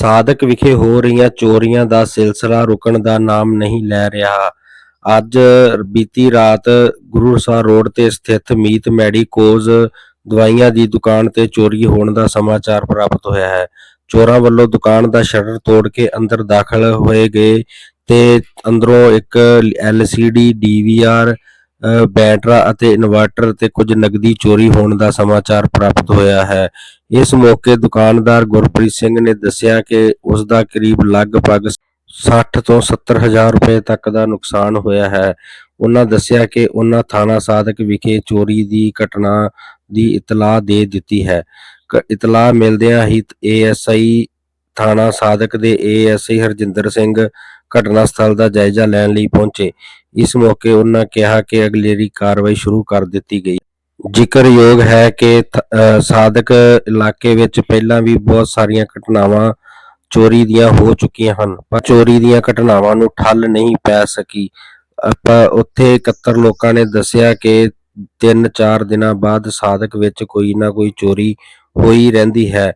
ਸਾਦਿਕ ਵਿਖੇ ਹੋ ਰਹੀਆਂ ਚੋਰੀਆਂ ਦਾ ਸਿਲਸਿਲਾ ਰੁਕਣ ਦਾ ਨਾਮ ਨਹੀਂ ਲੈ ਰਿਹਾ। ਅੱਜ ਬੀਤੀ ਰਾਤ ਗੁਰੂਸਰ ਰੋਡ ਤੇ ਸਥਿਤ ਮੀਤ ਮੈਡੀਕੋਜ਼ ਦਵਾਈਆਂ ਦੀ ਦੁਕਾਨ ਤੇ ਚੋਰੀ ਹੋਣ ਦਾ ਸਮਾਚਾਰ ਪ੍ਰਾਪਤ ਹੋਇਆ ਹੈ। ਚੋਰਾਂ ਵੱਲੋਂ ਦੁਕਾਨ ਦਾ ਸ਼ਟਰ ਤੋੜ ਕੇ ਅੰਦਰ ਦਾਖਲ ਹੋਏ ਗਏ ਤੇ ਅੰਦਰੋਂ ਇੱਕ LCD DVR ਅ, ਬੈਟਰਾ ਅਤੇ ਇਨਵਰਟਰ ਤੇ ਕੁਝ ਨਗਦੀ ਚੋਰੀ ਹੋਣ ਦਾ ਸਮਾਚਾਰ ਪ੍ਰਾਪਤ ਹੋਇਆ ਹੈ। ਇਸ ਮੌਕੇ ਦੁਕਾਨਦਾਰ ਗੁਰਪ੍ਰੀਤ ਸਿੰਘ ਨੇ ਦੱਸਿਆ ਕਿ ਉਸ ਦਾ ਕਰੀਬ ਲਗਭਗ 60 ਤੋਂ 70 ਹਜ਼ਾਰ ਰੁਪਏ ਤੱਕ ਦਾ ਨੁਕਸਾਨ ਹੋਇਆ ਹੈ। ਉਹਨਾਂ ਦੱਸਿਆ ਕਿ ਉਹਨਾਂ ਥਾਣਾ ਸਾਦਕ ਵਿਖੇ ਚੋਰੀ ਦੀ ਘਟਨਾ ਦੀ ਇਤਲਾਹ ਦੇ ਦਿੱਤੀ ਹੈ। ਇਤਲਾਹ ਮਿਲਦਿਆਂ ਹੀ ਏਐਸਆਈ ਥਾਣਾ ਸਾਦਕ ਦੇ ਏਐਸਆਈ ਹਰਜਿੰਦਰ ਸਿੰਘ ਘਟਨਾ ਸਥਲ ਦਾ ਜਾਇਜ਼ਾ ਲੈਣ ਲਈ ਪਹੁੰਚੇ। ਇਸ ਮੌਕੇ ਉਹਨਾਂ ਕਿਹਾ ਕਿ ਅਗਲੇਰੀ ਕਾਰਵਾਈ ਸ਼ੁਰੂ ਕਰ ਦਿੱਤੀ ਗਈ। ਜ਼ਿਕਰਯੋਗ ਹੈ ਕਿ ਥ- ਸਾਦਕ ਇਲਾਕੇ ਵਿੱਚ ਪਹਿਲਾਂ ਵੀ ਬਹੁਤ ਸਾਰੀਆਂ ਘਟਨਾਵਾਂ ਚੋਰੀ ਦੀਆਂ ਹੋ ਚੁੱਕੀਆਂ ਹਨ, ਪਰ ਚੋਰੀ ਦੀਆਂ ਘਟਨਾਵਾਂ ਨੂੰ ਠੱਲ ਨਹੀਂ ਪੈ ਸਕੀ। ਆਪਾਂ ਉੱਥੇ 71 ਲੋਕਾਂ ਨੇ ਦੱਸਿਆ ਕਿ 3-4 ਦਿਨਾਂ ਬਾਅਦ ਸਾਦਕ ਵਿੱਚ ਕੋਈ ਨਾ ਕੋਈ ਚੋਰੀ ਹੋਈ ਰਹਿੰਦੀ ਹੈ।